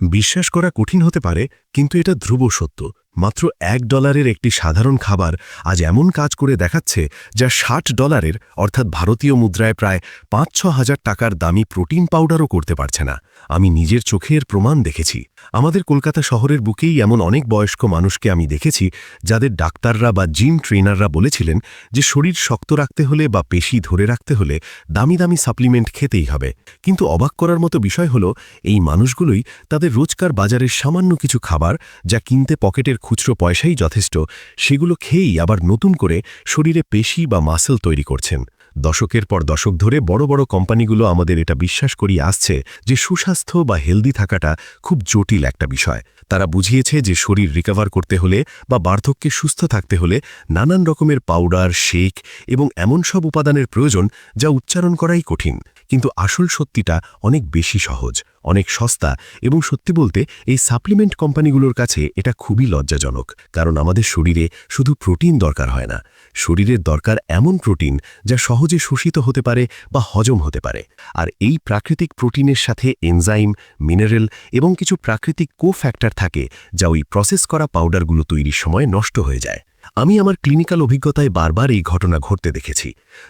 বিশ্বাস করা কঠিন হতে পারে কিন্তু এটা ধ্রুব সত্য। মাত্র এক ডলারের একটি সাধারণ খাবার আজ এমন কাজ করে দেখাচ্ছে যা ষাট ডলারের, অর্থাৎ ভারতীয় মুদ্রায় প্রায় পাঁচ ছ হাজার টাকার দামি প্রোটিন পাউডারও করতে পারছে না। আমি নিজের চোখের প্রমাণ দেখেছি। আমাদের কলকাতা শহরের বুকেই এমন অনেক বয়স্ক মানুষকে আমি দেখেছি যাদের ডাক্তাররা বা জিম ট্রেনাররা বলেছিলেন যে শরীর শক্ত রাখতে হলে বা পেশি ধরে রাখতে হলে দামি দামি সাপ্লিমেন্ট খেতেই হবে। কিন্তু অবাক করার মতো বিষয় হল, এই মানুষগুলোই তাদের রোজকার বাজারের সামান্য কিছু খাবার যা কিনতে পকেটের খুচরো পয়সাই যথেষ্ট, সেগুলো খেয়েই আবার নতুন করে শরীরে পেশি বা মাসেল তৈরি করছেন। দশকের পর দশক ধরে বড় বড় কোম্পানিগুলো আমাদের এটা বিশ্বাস করিয়ে আসছে যে সুস্বাস্থ্য বা হেলদি থাকাটা খুব জটিল একটা বিষয়। তারা বুঝিয়েছে যে শরীর রিকভার করতে হলে বা বার্ধক্যে সুস্থ থাকতে হলে নানান রকমের পাউডার শেক এবং এমন সব উপাদানের প্রয়োজন যা উচ্চারণ করাই কঠিন। কিন্তু আসল সত্যিটা অনেক বেশি সহজ। অনেক সস্তা এবং সত্যি বলতে এই সাপ্লিমেন্ট কোম্পানিগুলোর কাছে এটা খুবই লজ্জাজনক, কারণ আমাদের শরীরে শুধু প্রোটিন দরকার হয় না। শরীরের দরকার এমন প্রোটিন যা সহজে শোষিত হতে পারে বা হজম হতে পারে। আর এই প্রাকৃতিক প্রোটিনের সাথে এনজাইম, মিনারেল এবং কিছু প্রাকৃতিক কো ফ্যাক্টর থাকে যা ওই প্রসেস করা পাউডারগুলো তৈরির সময় নষ্ট হয়ে যায়। আমি আমার ক্লিনিক্যাল অভিজ্ঞতায় বারবার এই ঘটনা ঘটতে দেখেছি।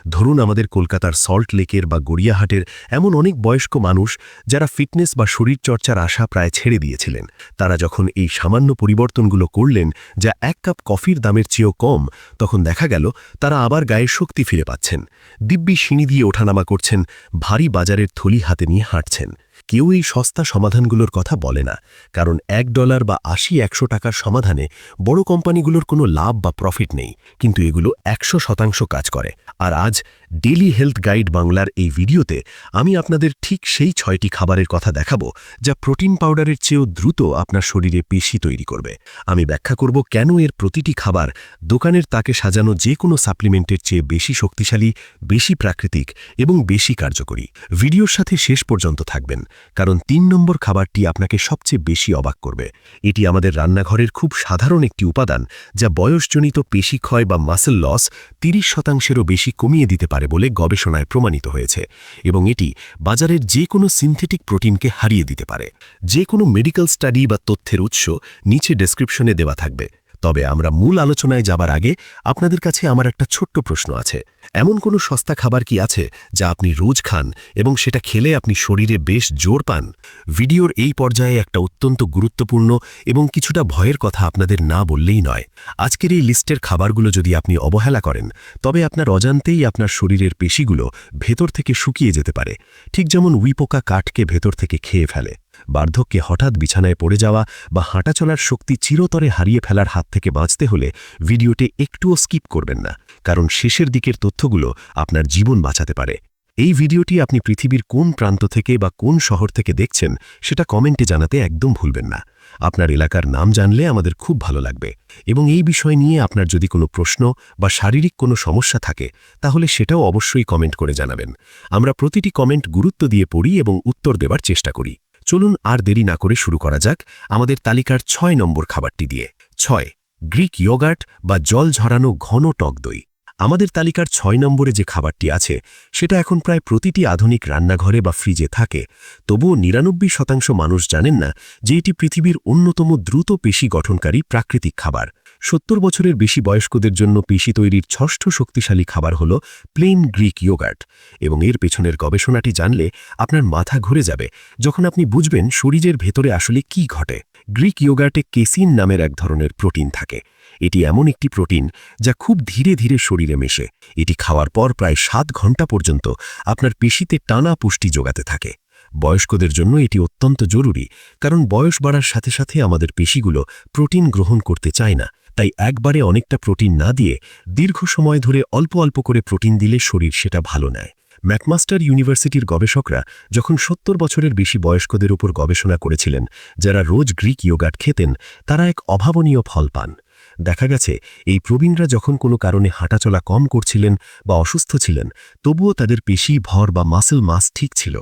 ধরুন আমাদের কলকাতার সল্ট লেকের বা গড়িয়াহাটের এমন অনেক বয়স্ক মানুষ যারা ফিটনেস বা শরীরচর্চার আশা প্রায় ছেড়ে দিয়েছিলেন। তারা যখন এই সামান্য পরিবর্তনগুলো করলেন, যা এক কাপ কফির দামের চেয়েও কম, তখন দেখা গেল তারা আবার গায়ের শক্তি ফিরে পাচ্ছেন। দিব্যি সিঁড়ি দিয়ে ওঠানামা করছেন, ভারী বাজারের থলি হাতে নিয়ে হাঁটছেন। কেউ এই সস্তা সমাধানগুলোর কথা বলে না, কারণ এক ডলার বা আশি, একশো টাকার সমাধানে বড় কোম্পানিগুলোর কোনো লাভ বা প্রফিট নেই, কিন্তু এগুলো একশো শতাংশ কাজ করে। আর আজ ডেলি হেলথ গাইড বাংলার এই ভিডিওতে আমি আপনাদের ঠিক সেই ছয়টি খাবারের কথা দেখাবো যা প্রোটিন পাউডারের চেয়েও দ্রুত আপনার শরীরে পেশি তৈরি করবে। আমি ব্যাখ্যা করব কেন এর প্রতিটি খাবার দোকানের তাকে সাজানো যে কোনো সাপ্লিমেন্টের চেয়ে বেশি শক্তিশালী, বেশি প্রাকৃতিক এবং বেশি কার্যকরী। ভিডিওর সাথে শেষ পর্যন্ত থাকবেন, কারণ তিন নম্বর খাবারটি আপনাকে সবচেয়ে বেশি অবাক করবে। এটি আমাদের রান্নাঘরের খুব সাধারণ একটি উপাদান যা বয়সজনিত পেশিক্ষয় বা মাসেল লস তিরিশ শতাংশেরও বেশি কমিয়ে দিতে পারে। বলে গবেষণায় প্রমাণিত হয়েছে এবং এটি বাজারের যে কোনো সিনথেটিক প্রোটিনকে হারিয়ে দিতে পারে। যে কোনো মেডিকেল স্টাডি বা তথ্যের উৎস নিচে ডেসক্রিপশনে দেওয়া থাকবে। তবে আমরা মূল আলোচনায় যাবার আগে আপনাদের কাছে আমার একটা ছোট্ট প্রশ্ন আছে। এমন কোনো সস্তা খাবার কি আছে যা আপনি রোজ খান এবং সেটা খেলে আপনি শরীরে বেশ জোর পান? ভিডিওর এই পর্যায়ে একটা অত্যন্ত গুরুত্বপূর্ণ এবং কিছুটা ভয়ের কথা আপনাদের না বললেই নয়। আজকের এই লিস্টের খাবারগুলো যদি আপনি অবহেলা করেন, তবে আপনার অজান্তেই আপনার শরীরের পেশিগুলো ভেতর থেকে শুকিয়ে যেতে পারে। ঠিক যেমন উইপোকা কাঠকে ভেতর থেকে খেয়ে ফেলে। বার্ধক্যে হঠাৎ বিছানায় পড়ে যাওয়া বা হাঁটা চলার শক্তি চিরতরে হারিয়ে ফেলার হাত থেকে বাঁচতে হলে ভিডিওটি একটুও স্কিপ করবেন না, কারণ শেষের দিকের তথ্যগুলো আপনার জীবন বাঁচাতে পারে। এই ভিডিওটি আপনি পৃথিবীর কোন প্রান্ত থেকে বা কোন শহর থেকে দেখছেন সেটা কমেন্টে জানাতে একদম ভুলবেন না। আপনার এলাকার নাম জানলে আমাদের খুব ভালো লাগবে এবং এই বিষয় নিয়ে আপনার যদি কোনো প্রশ্ন বা শারীরিক কোনো সমস্যা থাকে, তাহলে সেটাও অবশ্যই কমেন্ট করে জানাবেন। আমরা প্রতিটি কমেন্ট গুরুত্ব দিয়ে পড়ি এবং উত্তর দেবার চেষ্টা করি। চলুন আর দেরি না করে শুরু করা যাক আমাদের তালিকার ছয় নম্বর খাবারটি দিয়ে। ছয়, গ্রিক ইয়োগার্ট বা জল ঝরানো ঘন টক দই। আমাদের তালিকার ছয় নম্বরে যে খাবারটি আছে, সেটা এখন প্রায় প্রতিটি আধুনিক রান্নাঘরে বা ফ্রিজে থাকে। তবুও নিরানব্বই শতাংশ মানুষ জানেন না যে এটি পৃথিবীর অন্যতম দ্রুত পেশি গঠনকারী প্রাকৃতিক খাবার। সত্তর বছরের বেশি বয়স্কদের জন্য পেশি তৈরির ষষ্ঠ শক্তিশালী খাবার হল প্লেন গ্রিক ইয়োগার্ট এবং এর পেছনের গবেষণাটি জানলে আপনার মাথা ঘুরে যাবে যখন আপনি বুঝবেন শরীরের ভেতরে আসলে কি ঘটে। গ্রিক ইয়োগার্টে কেসিন নামের এক ধরনের প্রোটিন থাকে। এটি এমন একটি প্রোটিন যা খুব ধীরে ধীরে শরীরে মেশে। এটি খাওয়ার পর প্রায় সাত ঘণ্টা পর্যন্ত আপনার পেশিতে টানা পুষ্টি যোগাতে থাকে। বয়স্কদের জন্য এটি অত্যন্ত জরুরি, কারণ বয়স বাড়ার সাথে সাথে আমাদের পেশিগুলো প্রোটিন গ্রহণ করতে চায় না। তাই একবারে অনেকটা প্রোটিন না দিয়ে দীর্ঘ সময় ধরে অল্প অল্প করে প্রোটিন দিলে শরীর সেটা ভালো নেয়। ম্যাকমাস্টার ইউনিভার্সিটির গবেষকরা যখন সত্তর বছরের বেশি বয়স্কদের উপর গবেষণা করেছিলেন, যারা রোজ গ্রিক ইয়োগাট খেতেন, তারা এক অভাবনীয় ফল পান। দেখা গেছে, এই প্রবীণরা যখন কোনো কারণে হাঁটাচলা কম করছিলেন বা অসুস্থ ছিলেন, তবুও তাদের পেশি, ভর বা মাসেল মাস ঠিক ছিল।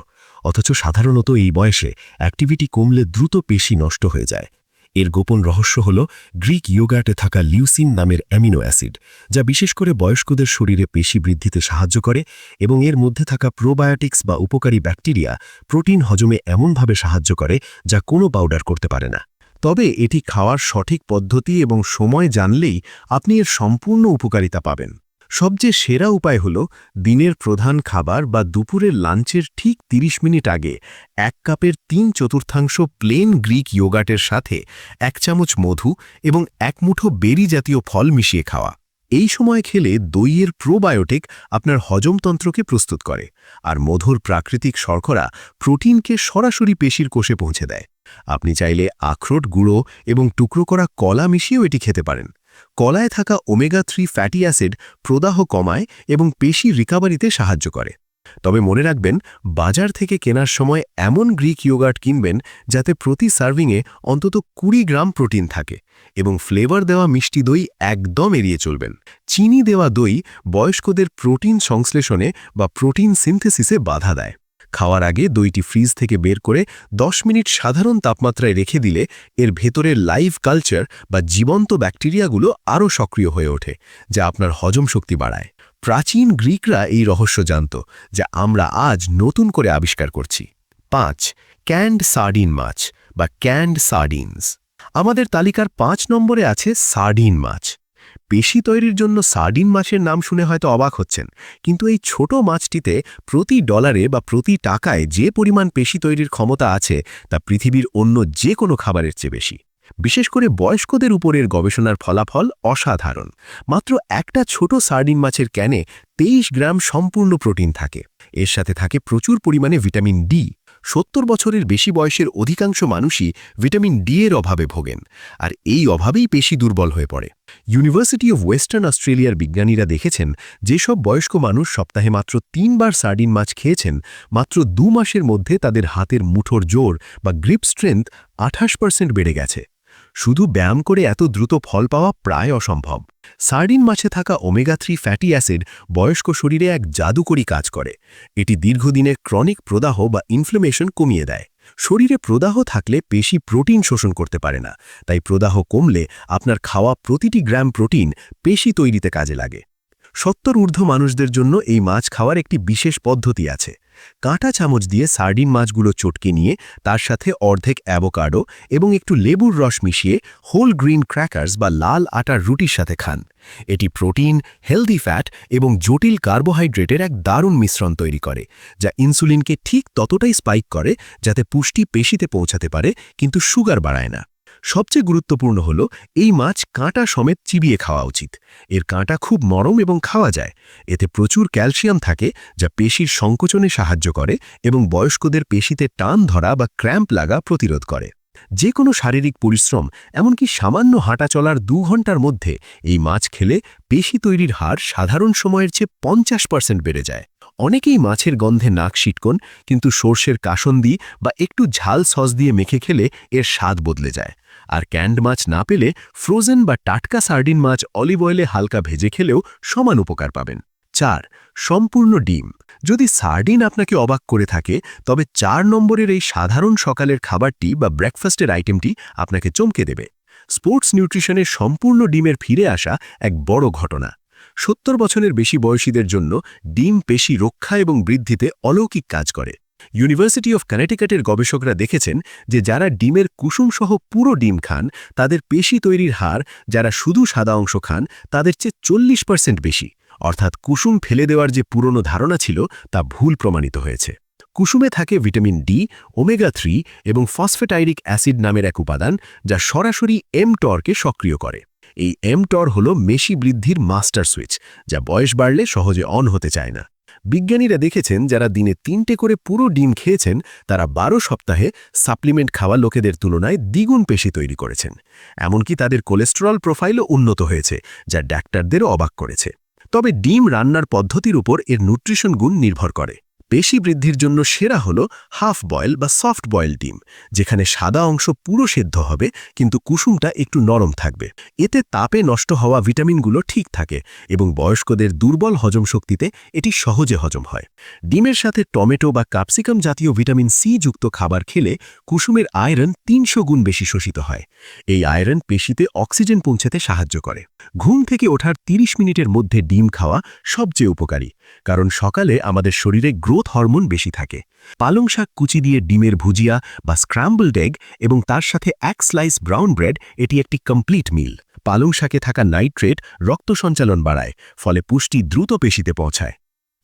অথচ সাধারণত এই বয়সে অ্যাক্টিভিটি কমলে দ্রুত পেশি নষ্ট হয়ে যায়। এর গোপন রহস্য হল গ্রিক ইয়োগার্টে থাকা লিউসিন নামের অ্যামিনো অ্যাসিড, যা বিশেষ করে বয়স্কদের শরীরে পেশি বৃদ্ধিতে সাহায্য করে এবং এর মধ্যে থাকা প্রোবায়োটিক্স বা উপকারী ব্যাকটেরিয়া প্রোটিন হজমে এমনভাবে সাহায্য করে যা কোনো পাউডার করতে পারে না। তবে এটি খাওয়ার সঠিক পদ্ধতি এবং সময় জানলেই আপনি এর সম্পূর্ণ উপকারিতা পাবেন। সবচেয়ে সেরা উপায় হল দিনের প্রধান খাবার বা দুপুরের লাঞ্চের ঠিক ৩০ মিনিট আগে এক কাপের তিন চতুর্থাংশ প্লেন গ্রিক ইয়োগাটের সাথে এক চামচ মধু এবং এক মুঠো বেরি জাতীয় ফল মিশিয়ে খাওয়া। এই সময় খেলে দইয়ের প্রোবায়োটিক আপনার হজমতন্ত্রকে প্রস্তুত করে আর মধুর প্রাকৃতিক শর্করা প্রোটিনকে সরাসরি পেশির কোষে পৌঁছে দেয়। আপনি চাইলে আখরোট, গুঁড়ো এবং টুকরো করা কলা মিশিয়েও এটি খেতে পারেন। কলায় থাকা ওমেগা থ্রি ফ্যাটি অ্যাসিড প্রদাহ কমায় এবং পেশি রিকাভারিতে সাহায্য করে। তবে মনে রাখবেন, বাজার থেকে কেনার সময় এমন গ্রিক ইয়োগার্ট কিনবেন যাতে প্রতি সার্ভিংয়ে অন্তত কুড়ি গ্রাম প্রোটিন থাকে এবং ফ্লেভার দেওয়া মিষ্টি দই একদম এড়িয়ে চলবেন। চিনি দেওয়া দই বয়স্কদের প্রোটিন সংশ্লেষণে বা প্রোটিন সিনথেসিসে বাধা দেয়। খাওয়ার আগে দইটি ফ্রিজ থেকে বের করে 10 মিনিট সাধারণ তাপমাত্রায় রেখে দিলে এর ভেতরের লাইভ কালচার বা জীবন্ত ব্যাকটেরিয়াগুলো আরও সক্রিয় হয়ে ওঠে, যা আপনার হজম শক্তি বাড়ায়। প্রাচীন গ্রিকরা এই রহস্য জানত, যা আমরা আজ নতুন করে আবিষ্কার করছি। পাঁচ, ক্যান্ড সার্ডিন মাছ বা ক্যান্ড সার্ডিনস। আমাদের তালিকার পাঁচ নম্বরে আছে সার্ডিন মাছ। পেশি তৈরির জন্য সার্ডিন মাছের নাম শুনে হয়তো অবাক হচ্ছেন, কিন্তু এই ছোট মাছটিতে প্রতি ডলারে বা প্রতি টাকায় যে পরিমাণ পেশি তৈরির ক্ষমতা আছে তা পৃথিবীর অন্য যে কোনো খাবারের চেয়ে বেশি। বিশেষ করে বয়স্কদের উপরের গবেষণার ফলাফল অসাধারণ। মাত্র একটা ছোট সার্ডিন মাছের ক্যানে তেইশ গ্রাম সম্পূর্ণ প্রোটিন থাকে। এর সাথে থাকে প্রচুর পরিমাণে ভিটামিন ডি। সত্তর বছরের বেশি বয়সের অধিকাংশ মানুষই ভিটামিন ডি এর অভাবে ভোগেন, আর এই অভাবেই পেশি দুর্বল হয়ে পড়ে। ইউনিভার্সিটি অব ওয়েস্টার্ন অস্ট্রেলিয়ার বিজ্ঞানীরা দেখেছেন, যেসব বয়স্ক মানুষ সপ্তাহে মাত্র তিনবার সার্ডিন মাছ খেয়েছেন, মাত্র দু মাসের মধ্যে তাদের হাতের মুঠোর জোর বা গ্রিপ স্ট্রেংথ আঠাশ পার্সেন্ট বেড়ে গেছে। শুধু ব্যায়াম করে এত দ্রুত ফল পাওয়া প্রায় অসম্ভব। সার্ডিন মাছে থাকা ওমেগা থ্রি ফ্যাটি অ্যাসিড বয়স্ক শরীরে এক জাদুকরী কাজ করে। এটি দীর্ঘদিনের ক্রনিক প্রদাহ বা ইনফ্লেমেশন কমিয়ে দেয়। শরীরে প্রদাহ থাকলে পেশি প্রোটিন শোষণ করতে পারে না, তাই প্রদাহ কমলে আপনার খাওয়া প্রতিটি গ্রাম প্রোটিন পেশি তৈরিতে কাজে লাগে। সত্তর ঊর্ধ্ব মানুষদের জন্য এই মাছ খাওয়ার একটি বিশেষ পদ্ধতি আছে। কাঁটা চামচ দিয়ে সার্ডিন মাছগুলো চটকে নিয়ে তার সাথে অর্ধেক অ্যাভোকাডো এবং একটু লেবুর রস মিশিয়ে হোল গ্রিন ক্র্যাকার্স বা লাল আটার রুটির সাথে খান। এটি প্রোটিন, হেলদি ফ্যাট এবং জটিল কার্বোহাইড্রেটের এক দারুণ মিশ্রণ তৈরি করে, যা ইনসুলিনকে ঠিক ততটাই স্পাইক করে যাতে পুষ্টি পেশিতে পৌঁছাতে পারে কিন্তু সুগার বাড়ায় না। সবচেয়ে গুরুত্বপূর্ণ হল এই মাছ কাঁটা সমেত চিবিয়ে খাওয়া উচিত। এর কাঁটা খুব নরম এবং খাওয়া যায়। এতে প্রচুর ক্যালসিয়াম থাকে, যা পেশির সংকোচনে সাহায্য করে এবং বয়স্কদের পেশিতে টান ধরা বা ক্র্যাম্প লাগা প্রতিরোধ করে। যে কোনো শারীরিক পরিশ্রম, এমনকি সামান্য হাঁটা চলার দু ঘণ্টার মধ্যে এই মাছ খেলে পেশি তৈরির হার সাধারণ সময়ের চেয়ে পঞ্চাশ পার্সেন্ট বেড়ে যায়। অনেকেই মাছের গন্ধে নাক শিটকন কিন্তু সর্ষের কাসন্দি বা একটু ঝাল সস দিয়ে মেখে খেলে এর স্বাদ বদলে যায়। আর ক্যান্ড মাছ না পেলে ফ্রোজেন বা টাটকা সার্ডিন মাছ অলিভ অয়েলে হালকা ভেজে খেলেও সমান উপকার পাবেন। চার, সম্পূর্ণ ডিম। যদি সার্ডিন আপনাকে অবাক করে থাকে, তবে চার নম্বরের এই সাধারণ সকালের খাবারটি বা ব্রেকফাস্টের আইটেমটি আপনাকে চমকে দেবে। স্পোর্টস নিউট্রিশনের সম্পূর্ণ ডিমের ফিরে আসা এক বড় ঘটনা। সত্তর বছরের বেশি বয়সীদের জন্য ডিম পেশি রক্ষা এবং বৃদ্ধিতে অলৌকিক কাজ করে। ইউনিভার্সিটি অফ কানেটিকাটের গবেষকরা দেখেছেন যে যারা ডিমের কুসুম সহ পুরো ডিম খান, তাদের পেশি তৈরির হার, যারা শুধু সাদা অংশ খান, তাদের চেয়ে চল্লিশ পার্সেন্ট বেশি। অর্থাৎ কুসুম ফেলে দেওয়ার যে পুরনো ধারণা ছিল, তা ভুল প্রমাণিত হয়েছে। কুসুমে থাকে ভিটামিন ডি ওমেগা থ্রি এবং ফসফেটাইরিক অ্যাসিড নামের এক উপাদান, যা সরাসরি এমটরকে সক্রিয় করে। এই এমটর হল মেশি বৃদ্ধির মাস্টার সুইচ, যা বয়স বাড়লে সহজে অন হতে চায় না। বিজ্ঞানীরা দেখেছেন যারা দিনে তিনটে করে পুরো ডিম খেয়েছেন, তারা বারো সপ্তাহে সাপ্লিমেন্ট খাওয়া লোকেদের তুলনায় দ্বিগুণ পেশি তৈরি করেছেন। এমনকি তাদের কোলেস্টেরল প্রোফাইলও উন্নত হয়েছে, যা ডাক্তারদেরও অবাক করেছে। তবে ডিম রান্নার পদ্ধতির উপর এর নিউট্রিশন গুণ নির্ভর করে। পেশি বৃদ্ধির জন্য সেরা হলো হাফ বয়েল বা সফট বয়েল ডিম, যেখানে সাদা অংশ পুরো সেদ্ধ হবে, কিন্তু কুসুমটা একটু নরম থাকবে। এতে তাপে নষ্ট হওয়া ভিটামিনগুলো ঠিক থাকে এবং বয়স্কদের দুর্বল হজম শক্তিতে এটি সহজে হজম হয়। ডিমের সাথে টমেটো বা ক্যাপসিকাম জাতীয় ভিটামিন সি যুক্ত খাবার খেলে কুসুমের আয়রন তিনশো গুণ বেশি শোষিত হয়। এই আয়রন পেশিতে অক্সিজেন পৌঁছাতে সাহায্য করে। ঘুম থেকে ওঠার ৩০ মিনিটের মধ্যে ডিম খাওয়া সবচেয়ে উপকারী, কারণ সকালে আমাদের শরীরে গ্রোথ হরমোন বেশি থাকে। পালং শাক কুচি দিয়ে ডিমের ভুজিয়া বা স্ক্র্যাম্বলড এগ এবং তার সাথে এক স্লাইস ব্রাউন ব্রেড, এটি একটি কমপ্লিট মিল। পালং শাকে থাকা নাইট্রেট রক্ত সঞ্চালন বাড়ায়, ফলে পুষ্টি দ্রুত পেশিতে পৌঁছায়।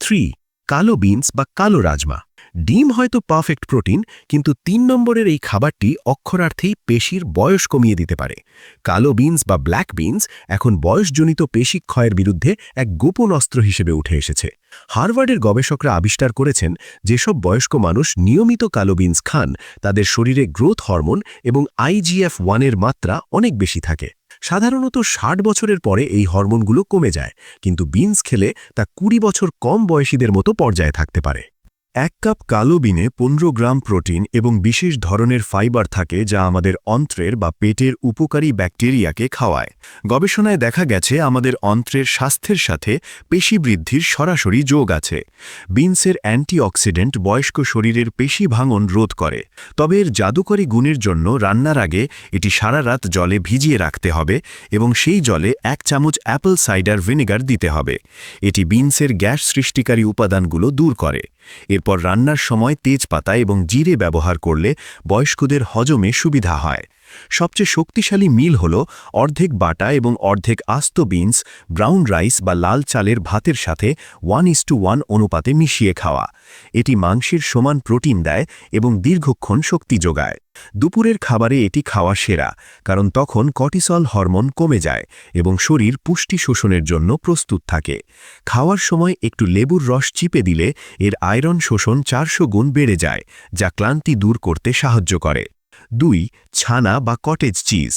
থ্রি, কালো বিনস বা কালো রাজমা। ডিম হয়তো পারফেক্ট প্রোটিন, কিন্তু তিন নম্বরের এই খাবারটি অক্ষরার্থেই পেশির বয়স কমিয়ে দিতে পারে। কালো বিনস বা ব্ল্যাক বিনস এখন বয়সজনিত পেশি ক্ষয়ের বিরুদ্ধে এক গোপন অস্ত্র হিসেবে উঠে এসেছে। হার্ভার্ডের গবেষকরা আবিষ্কার করেছেন যেসব বয়স্ক মানুষ নিয়মিত কালো বিনস খান, তাদের শরীরে গ্রোথ হরমোন এবং আইজিএফ ওয়ানের মাত্রা অনেক বেশি থাকে। সাধারণত ষাট বছরের পরে এই হরমোনগুলো কমে যায়, কিন্তু বিনস খেলে তা কুড়ি বছর কম বয়সীদের মতো পর্যায়ে থাকতে পারে। এক কাপ কালো বিনে পনেরো গ্রাম প্রোটিন এবং বিশেষ ধরনের ফাইবার থাকে যা আমাদের অন্ত্রের বা পেটের উপকারী ব্যাকটেরিয়াকে খাওয়ায়। গবেষণায় দেখা গেছে, আমাদের অন্ত্রের স্বাস্থ্যের সাথে পেশি বৃদ্ধির সরাসরি যোগ আছে। বিনসের অ্যান্টিঅক্সিডেন্ট বয়স্ক শরীরের পেশি ভাঙন রোধ করে। তবে এর জাদুকরী গুণের জন্য রান্নার আগে এটি সারা রাত জলে ভিজিয়ে রাখতে হবে এবং সেই জলে এক চামচ অ্যাপল সাইডার ভিনেগার দিতে হবে। এটি বিনসের গ্যাস সৃষ্টিকারী উপাদানগুলো দূর করে। এরপর রান্নার সময় তেজপাতা এবং জিরে ব্যবহার করলে বয়স্কদের হজমে সুবিধা হয়। সবচেয়ে শক্তিশালী মিল হল অর্ধেক বাটা এবং অর্ধেক আস্ত বিনস, ব্রাউন রাইস বা লাল চালের ভাতের সাথে ওয়ান ইস টু ওয়ান অনুপাতে মিশিয়ে খাওয়া। এটি মাংসের সমান প্রোটিন দেয় এবং দীর্ঘক্ষণ শক্তি যোগায়। দুপুরের খাবারে এটি খাওয়া সেরা, কারণ তখন কটিসল হরমোন কমে যায় এবং শরীর পুষ্টি শোষণের জন্য প্রস্তুত থাকে। খাওয়ার সময় একটু লেবুর রস চিপে দিলে এর আয়রন শোষণ চারশো গুণ বেড়ে যায়, যা ক্লান্তি দূর করতে সাহায্য করে। দুই, ছানা বা কটেজ চিজ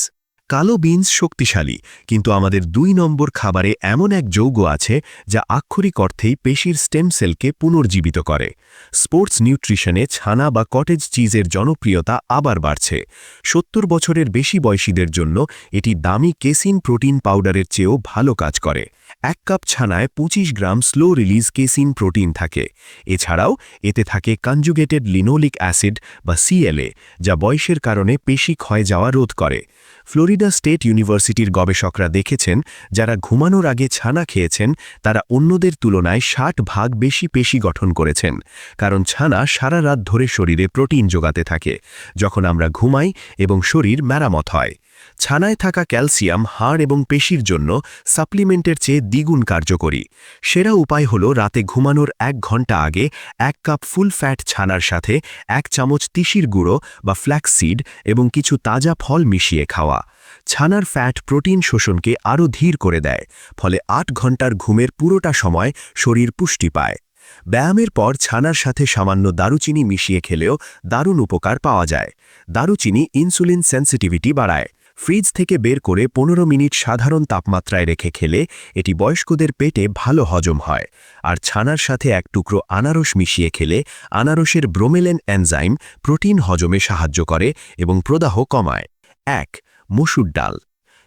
কালো বিনস শক্তিশালী, কিন্তু আমাদের দুই নম্বর খাবারে এমন এক যৌগ আছে যা আক্ষরিক অর্থেই পেশির স্টেম সেলকে পুনর্জীবিত করে। স্পোর্টস নিউট্রিশনে ছানা বা কটেজ চিজের জনপ্রিয়তা আবার বাড়ছে। সত্তর বছরের বেশি বয়সীদের জন্য এটি দামি কেসিন প্রোটিন পাউডারের চেয়েও ভালো কাজ করে। এক কাপ ছানায় ২৫ gram slow release casein protein থাকে। এছাড়াও এতে থাকে কনজুগেটেড লিনোলিক অ্যাসিড বা সিএলএ যা বয়সের কারণে পেশি ক্ষয় যাওয়া রোধ করে। ফ্লোরিডা স্টেট ইউনিভার্সিটির গবেষকরা দেখেছেন, যারা ঘুমানোর আগে ছানা খেয়েছেন, তারা অন্যদের তুলনায় ষাট ভাগ বেশি পেশি গঠন করেছেন, কারণ ছানা সারা রাত ধরে শরীরে প্রোটিন যোগাতে থাকে, যখন আমরা ঘুমাই এবং শরীর মেরামত হয়। ছানায় থাকা ক্যালসিয়াম, হাড় এবং পেশির জন্য সাপ্লিমেন্টের চেয়ে দ্বিগুণ কার্যকরী। সেরা উপায় হল রাতে ঘুমানোর এক ঘণ্টা আগে এক কাপ ফুল ফ্যাট ছানার সাথে এক চামচ তিসির গুঁড়ো বা ফ্ল্যাক্সিড এবং কিছু তাজা ফল মিশিয়ে খাওয়া। ছানার ফ্যাট প্রোটিন শোষণকে আরও ধীর করে দেয়, ফলে আট ঘণ্টার ঘুমের পুরোটা সময় শরীর পুষ্টি পায়। ব্যায়ামের পর ছানার সাথে সামান্য দারুচিনি মিশিয়ে খেলেও দারুণ উপকার পাওয়া যায়। দারুচিনি ইনসুলিন সেন্সিটিভিটি বাড়ায়। ফ্রিজ থেকে বের করে পনেরো মিনিট সাধারণ তাপমাত্রায় রেখে খেলে এটি বয়স্কদের পেটে ভালো হজম হয়। আর ছানার সাথে এক টুকরো আনারস মিশিয়ে খেলে আনারসের ব্রোমেলেন এনজাইম প্রোটিন হজমে সাহায্য করে এবং প্রদাহ কমায়। এক, মসুর ডাল।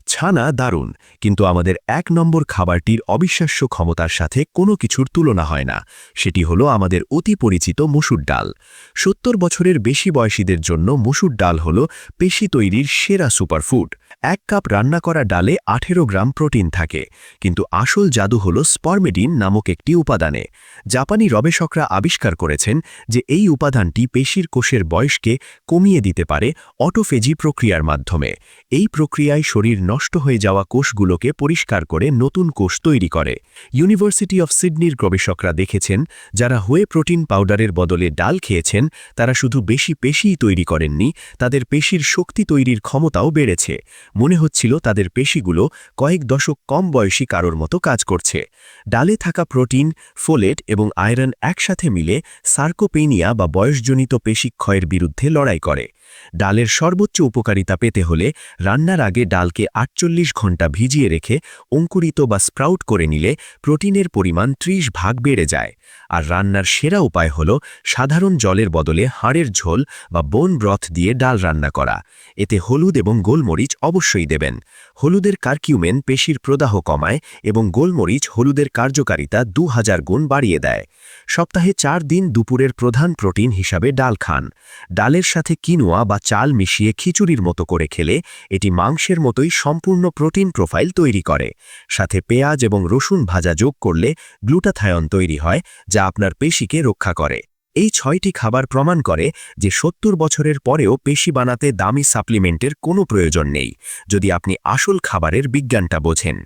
ছানা দারুণ, কিন্তু আমাদের এক নম্বর খাবারটির অবিশ্বাস্য ক্ষমতার সাথে কোনো কিছুর তুলনা হয় না। সেটি হলো আমাদের অতি পরিচিত মুসুর ডাল। সত্তর বছরের বেশি বয়সীদের জন্য মুসুর ডাল হল পেশি তৈরির সেরা সুপারফুড। এক কাপ রান্না করা ডালে আঠেরো গ্রাম প্রোটিন থাকে, কিন্তু আসল জাদু হল স্পর্মেডিন নামক একটি উপাদানে। জাপানি গবেষকরা আবিষ্কার করেছেন যে এই উপাদানটি পেশির কোষের বয়সকে কমিয়ে দিতে পারে অটোফেজি প্রক্রিয়ার মাধ্যমে। এই প্রক্রিয়ায় শরীর নষ্ট হয়ে যাওয়া কোষগুলোকে পরিষ্কার করে নতুন কোষ তৈরি করে। ইউনিভার্সিটি অফ সিডনির গবেষকরা দেখেছেন, যারা হয়ে প্রোটিন পাউডারের বদলে ডাল খেয়েছেন, তারা শুধু বেশি পেশিই তৈরি করেননি, তাদের পেশির শক্তি তৈরির ক্ষমতাও বেড়েছে। মনে হচ্ছিল তাদের পেশিগুলো কয়েক দশক কম বয়সী কারোর মতো কাজ করছে। ডালে থাকা প্রোটিন, ফোলেট এবং আয়রন একসাথে মিলে সার্কোপেনিয়া বা বয়সজনিত পেশিক্ষয়ের বিরুদ্ধে লড়াই করে। ডালের সর্বোচ্চ উপকারিতা পেতে হলে রান্নার আগে ডালকে আটচল্লিশ ঘণ্টা ভিজিয়ে রেখে অঙ্কুরিত বা স্প্রাউট করে নিলে প্রোটিনের পরিমাণ ত্রিশ ভাগ বেড়ে যায়। আর রান্নার সেরা উপায় হল সাধারণ জলের বদলে হাড়ের ঝোল বা বোন ব্রথ দিয়ে ডাল রান্না করা। এতে হলুদ এবং গোলমরিচ অবশ্যই দেবেন। হলুদের কার্কিউমেন পেশির প্রদাহ কমায় এবং গোলমরিচ হলুদের কার্যকারিতা দু হাজার গুণ বাড়িয়ে দেয়। সপ্তাহে চার দিন দুপুরের প্রধান প্রোটিন হিসাবে ডাল খান। ডালের সাথে কিনোয়া বা চাল মিশিয়ে খিচুড়ির মতো করে খেলে এটি মাংসের মতোই সম্পূর্ণ প্রোটিন প্রোফাইল তৈরি করে। সাথে পেঁয়াজ এবং রসুন ভাজা যোগ করলে গ্লুটাথায়ন তৈরি হয়, যা আপনার পেশিকে রক্ষা করে। এই ছয়টি খাবার প্রমাণ করে যে সত্তর বছরের পরেও পেশি বানাতে দামি সাপ্লিমেন্টের কোনো প্রয়োজন নেই, যদি আপনি আসল খাবারের বিজ্ঞানটা বোঝেন।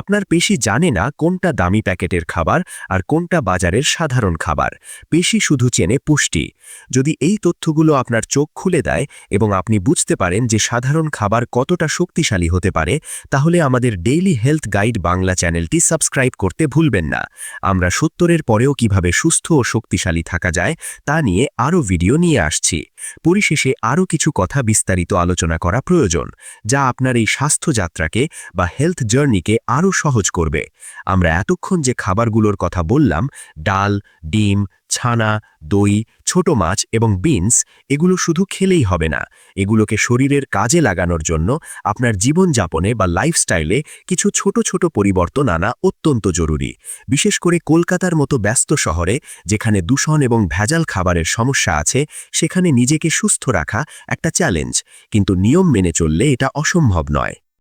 আপনার পেশি জানে না কোনটা দামি প্যাকেটের খাবার আর কোনটা বাজারের সাধারণ খাবার। পেশি শুধু চেনে পুষ্টি। যদি এই তথ্যগুলো আপনার চোখ খুলে দেয় এবং আপনি বুঝতে পারেন যে সাধারণ খাবার কতটা শক্তিশালী হতে পারে, তাহলে আমাদের ডেইলি হেলথ গাইড বাংলা চ্যানেলটি সাবস্ক্রাইব করতে ভুলবেন না। আমরা সত্তরের পরেও কীভাবে সুস্থ ও শক্তিশালী থাকা যায় তা নিয়ে আরও ভিডিও নিয়ে আসছি। পরিশেষে আরও কিছু কথা বিস্তারিত আলোচনা করা প্রয়োজন, যা আপনার এই স্বাস্থ্যযাত্রাকে বা হেলথ জার্নিকে আরও সহজ করবে। আমরা এতক্ষণ যে খাবারগুলোর কথা বললাম, ডাল, ডিম ছানা, দই, ছোট মাছ এবং বিনস এগুলো শুধু খেলেই হবে না। এগুলোকে শরীরের কাজে লাগানোর জন্য আপনার জীবনযাপনে বা লাইফস্টাইলে কিছু ছোট ছোট পরিবর্তন আনা অত্যন্ত জরুরি। বিশেষ করে কলকাতার মতো ব্যস্ত শহরে যেখানে দূষণ এবং ভেজাল খাবারের সমস্যা আছে, সেখানে নিজেকে সুস্থ রাখা একটা চ্যালেঞ্জ। কিন্তু নিয়ম মেনে চললে এটা অসম্ভব নয়।